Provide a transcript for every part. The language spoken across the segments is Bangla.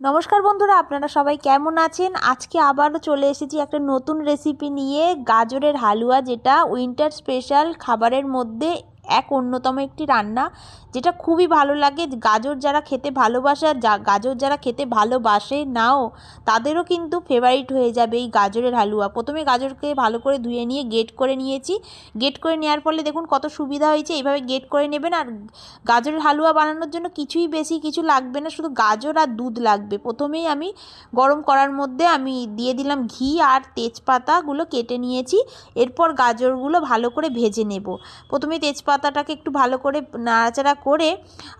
নমস্কার বন্ধুরা, আপনারা সবাই কেমন আছেন? আজকে আবারও চলে এসেছি একটা নতুন রেসিপি নিয়ে, গাজরের হালুয়া যেটা উইন্টার স্পেশাল খাবারের মধ্যে এক অন্যতম একটি রান্না যেটা খুবই ভালো লাগে। গাজর যারা খেতে ভালোবাসে আর যা গাজর যারা খেতে ভালোবাসে নাও, তাদেরও কিন্তু ফেভারিট হয়ে যাবে এই গাজরের হালুয়া। প্রথমে গাজরকে ভালো করে ধুয়ে নিয়ে গেট করে নিয়েছি। গেট করে নেওয়ার ফলে দেখুন কত সুবিধা হয়েছে। এইভাবে গেট করে নেবেন আর গাজরের হালুয়া বানানোর জন্য কিছুই বেশি কিছু লাগবে না, শুধু গাজর আর দুধ লাগবে। প্রথমেই আমি গরম করার মধ্যে আমি দিয়ে দিলাম ঘি আর তেজপাতাগুলো কেটে নিয়েছি। এরপর গাজরগুলো ভালো করে ভেজে নেব। প্রথমে তেজপাতাটাকে একটু ভালো করে নাড়াচাড়া করে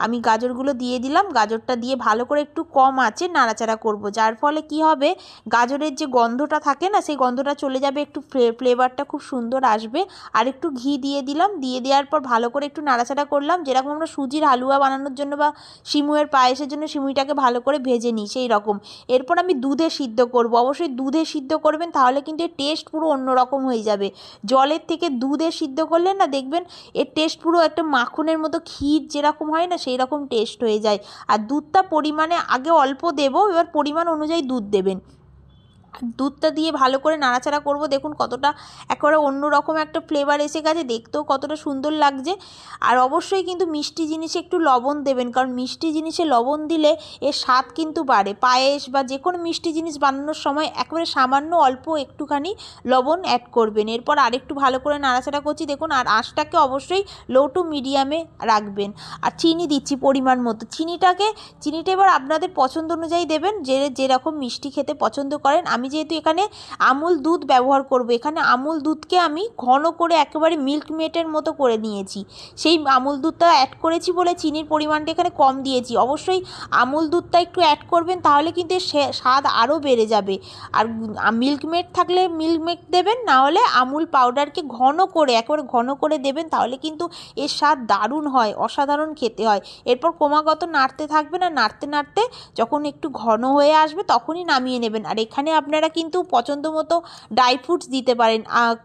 আমি গাজরগুলো দিয়ে দিলাম। গাজরটা দিয়ে ভালো করে একটু কম আঁচে নাড়াচাড়া করব। যার ফলে কি হবে? গাজরের যে গন্ধটা থাকে না, সেই গন্ধটা চলে যাবে, একটু ফ্লেভারটা খুব সুন্দর আসবে। আর একটু ঘি দিয়ে দিলাম। দিয়ে দেওয়ার পর ভালো করে একটু নাড়াচাড়া করলাম। যেরকম আমরা সুজির হালুয়া বানানোর জন্য বা সিমুয়ের পায়েসের জন্য সিমুইটাকে ভালো করে ভেজে নিই, সেই রকম। এরপর আমি দুধে সিদ্ধ করব। অবশ্যই দুধে সিদ্ধ করবেন, তাহলে কিন্তু এর টেস্ট পুরো অন্যরকম হয়ে যাবে। জলের থেকে দুধে সিদ্ধ করলে না দেখবেন এর টেস্ট পুরো একটা মাখনের মতো ক্ষীর যেরকম হয় না সেই রকম টেস্ট হয়ে যায়। আর দুধটা পরিমাণে আগে অল্প দেবো, এবার পরিমাণ অনুযায়ী দুধ দেবেন। দুধটা দিয়ে ভালো করে নাড়াচাড়া করব। দেখুন কতটা একেবারে অন্য রকম একটা ফ্লেভার এসে গেছে, দেখতেও কতটা সুন্দর লাগছে। আর অবশ্যই কিন্তু মিষ্টি জিনিসে একটু লবণ দেবেন, কারণ মিষ্টি জিনিসে লবণ দিলে এর স্বাদ কিন্তু বাড়ে। পায়েস বা যে কোনো মিষ্টি জিনিস বানানোর সময় একেবারে সামান্য অল্প একটুখানি লবণ অ্যাড করবেন। এরপর আরেকটু ভালো করে নাড়াচাড়া করছি, দেখুন আর আঁশটাকে অবশ্যই লো টু মিডিয়ামে রাখবেন। আর চিনি দিচ্ছি পরিমাণ মতো। চিনিটাকে, চিনিটা এবার আপনাদের পছন্দ অনুযায়ী দেবেন, যে যেরকম মিষ্টি খেতে পছন্দ করেন। আমি যেহেতু এখানে আমুল দুধ ব্যবহার করব, এখানে আমুল দুধকে আমি ঘন করে একেবারে মিল্ক মেটের মতো করে নিয়েছি। সেই আমুল দুধটা অ্যাড করেছি বলে চিনির পরিমাণটা এখানে কম দিয়েছি। অবশ্যই আমুল দুধটা একটু অ্যাড করবেন, তাহলে কিন্তু স্বাদ আরও বেড়ে যাবে। আর মিল্ক মেট থাকলে মিল্ক মেট দেবেন, না হলে আমুল পাউডারকে ঘন করে, একেবারে ঘন করে দেবেন, তাহলে কিন্তু এর স্বাদ দারুণ হয়, অসাধারণ খেতে হয়। এরপর ক্রমাগত নাড়তে থাকবেন, আর নাড়তে নাড়তে যখন একটু ঘন হয়ে আসবে তখনই নামিয়ে নেবেন। আর এখানে আপনারা কিন্তু পছন্দ মতো ড্রাই ফ্রুটস দিতে পারেন।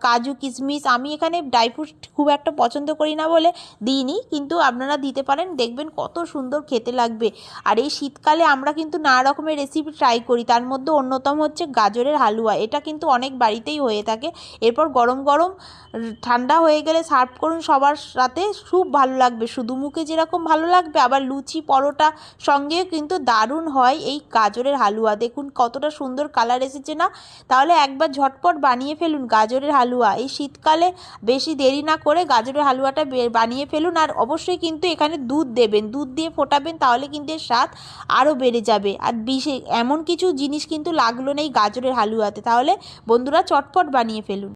কাজু কিশমিশ আমি এখানে ড্রাই ফ্রুটস খুব একটা পছন্দ করি না বলে দিইনি, কিন্তু আপনারা দিতে পারেন, দেখবেন কত সুন্দর খেতে লাগবে। আর এই শীতকালে আমরা কিন্তু নানা রকমের রেসিপি ট্রাই করি, তার মধ্যে অন্যতম হচ্ছে গাজরের হালুয়া। এটা কিন্তু অনেক বাড়িতেই হয়ে থাকে। এরপর গরম গরম ঠান্ডা হয়ে গেলে সার্ভ করুন সবার সাথে, খুব ভালো লাগবে। শুধু মুখে যেরকম ভালো লাগবে, আবার লুচি, পরোটা সঙ্গেও কিন্তু দারুণ হয় এই গাজরের হালুয়া। দেখুন কতটা সুন্দর কালার এসেছে না? তাহলে একবার ঝটপট বানিয়ে ফেলুন গাজরের হালুয়া। এই শীতকালে বেশি দেরি না করে গাজরের হালুয়াটা বানিয়ে ফেলুন আর অবশ্যই কিন্তু এখানে দুধ দেবেন। দুধ দিয়ে ফোটাবেন তাহলে কিন্তু এর স্বাদ আরও বেড়ে যাবে। আর বিশে এমন কিছু জিনিস কিন্তু লাগল না এই গাজরের হালুয়াতে। তাহলে বন্ধুরা চটপট বানিয়ে ফেলুন।